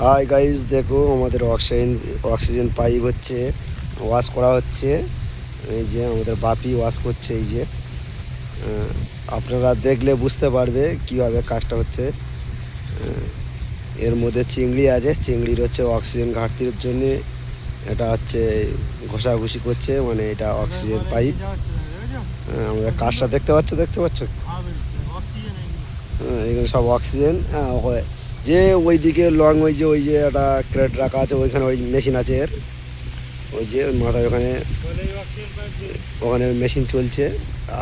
High guys দেখো আমাদের oxygen oxygen pipe হচ্ছে ওয়াশ করা হচ্ছে। এই যে আমাদের বাপি ওয়াশ করছে এই যে। আপনারা দেখলে বুঝতে পারবে কীভাবে কাজটা হচ্ছে। এর মধ্যে চিংড়ি আছে চিংড়ির হচ্ছে অক্সিজেন ঘাটতির জন্য এটা হচ্ছে ঘষাঘষি করছে মানে এটা অক্সিজেন পাইপ আমাদের কাজটা দেখতে পাচ্ছ দেখতে পাচ্ছ? হ্যাঁ, এখানে সব অক্সিজেন হ্যাঁ। ওখানে ওই দিকে লং, ওই যে ওই যে একটা ক্রেট রাখা আছে, ওইখানে ওই মেশিন আছে এর। ওই যে মাথায় ওখানে ওখানে মেশিন চলছে,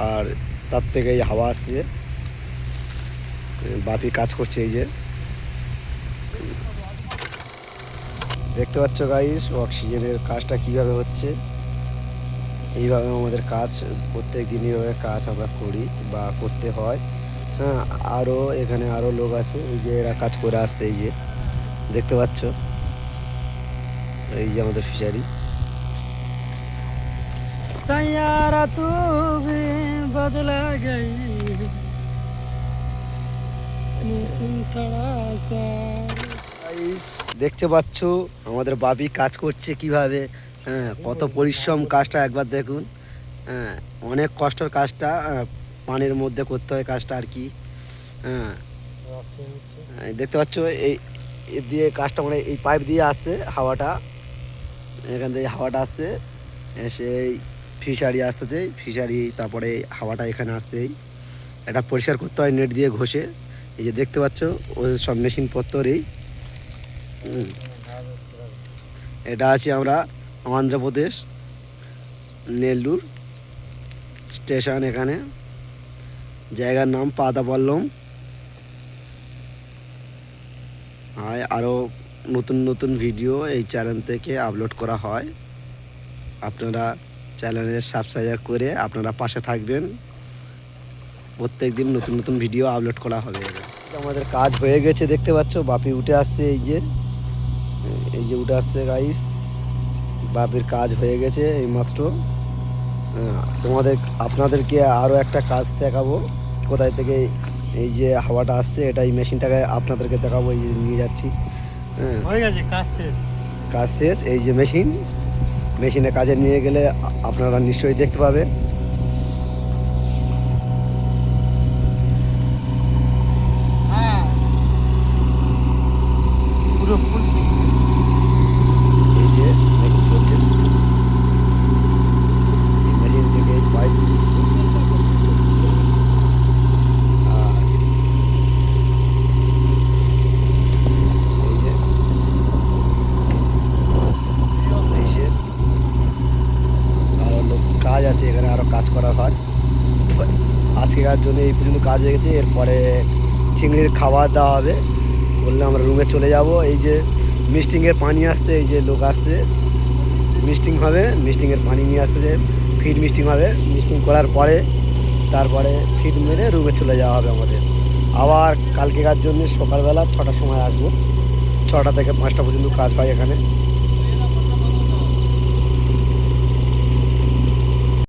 আর তার থেকে এই হাওয়া আসছে। বাপি কাজ করছে এই যে। দেখতে পাচ্ছ গাইস অক্সিজেনের কাজটা কীভাবে হচ্ছে? এইভাবে আমাদের কাজ প্রত্যেক দিন এইভাবে কাজ আমরা করি বা করতে হয়। হ্যাঁ আরও এখানে আরও লোক আছে এই যে এরা কাজ করে আসছে এই যে দেখতে পাচ্ছ এই যে আমাদের ফিশারি सैयारा तू भी बदला गई मौसम थोड़ा सा Guys, দেখতে পাচ্ছ আমাদের বাবি কাজ করছে কিভাবে হ্যাঁ কত পরিশ্রম কাজটা একবার দেখুন হ্যাঁ অনেক কষ্টের কাজটা আহ, পানির মধ্যে করতে হয় কাজটা আর কি। হ্যাঁ। দেখতে পাচ্ছ, এই দিয়ে কাজটা মানে এই পাইপ দিয়ে আসছে হাওয়াটা। এখান থেকে হাওয়াটা আসছে, এসে এই ফিশারি আসতেছে ফিশারি, তারপরে হাওয়াটা এখানে আসছে এটা পরিষ্কার করতে হয়, নেট দিয়ে ঘষে। এই যে দেখতে পাচ্ছ, ও সব মেশিনপত্র এই। এটা আছি আমরা অন্ধ্রপ্রদেশ, নেল্লুর স্টেশন এখানে। জায়গার নাম পাদাপল্লম হয় আরও নতুন নতুন ভিডিও এই চ্যানেল থেকে আপলোড করা হয়। আপনারা চ্যানেলের সাবস্ক্রাইব করে আপনারা পাশে থাকবেন। প্রত্যেক দিন নতুন নতুন ভিডিও আপলোড করা হবে। আমাদের কাজ হয়ে গেছে দেখতে পাচ্ছ? বাপি উঠে আসছে এই যে। এই যে উঠে আসছে গাইস বাপির কাজ হয়ে গেছে এইমাত্র। আহ, তোমাদের আপনাদেরকে আরও একটা কাজ দেখাবো। কোথায় থেকে এই যে হাওয়াটা আসছে এটা এই মেশিনটাকে আপনাদেরকে দেখাবো এই যে নিয়ে যাচ্ছি। হ্যাঁ। হয়ে গেছে কাজ শেষ। কাজ শেষ এই যে মেশিন। মেশিনে কাজে নিয়ে গেলে আপনারা নিশ্চয়ই দেখতে পাবেন হ্যাঁ পুরো ফুল এই যে মেশিন চলছে এই মেশিন থেকে এই পাইপ আর এই যে এই যে আরও লোক কাজ আছে এখানে আরও কাজ করা হয়। আজকেকার জন্য এই পর্যন্ত কাজ হয়ে গেছে। এরপরে চিংড়ির খাবার দেওয়া হবে। বললে আমরা রুমে চলে যাব। এই যে মিস্টিংয়ের পানি আসছে, এই যে লোক আসছে। মিস্টিং হবে মিস্টিংয়ের পানি নিয়ে আসতেছে। ফিড মিস্টিং হবে। মিস্টিং করার পরে তারপরে ফিড মেরে রুমে চলে যাওয়া হবে আমাদের। আবার কালকেকার জন্য সকালবেলা ছটার সময় আসব। ছটা থেকে পাঁচটা পর্যন্ত কাজ হয় এখানে।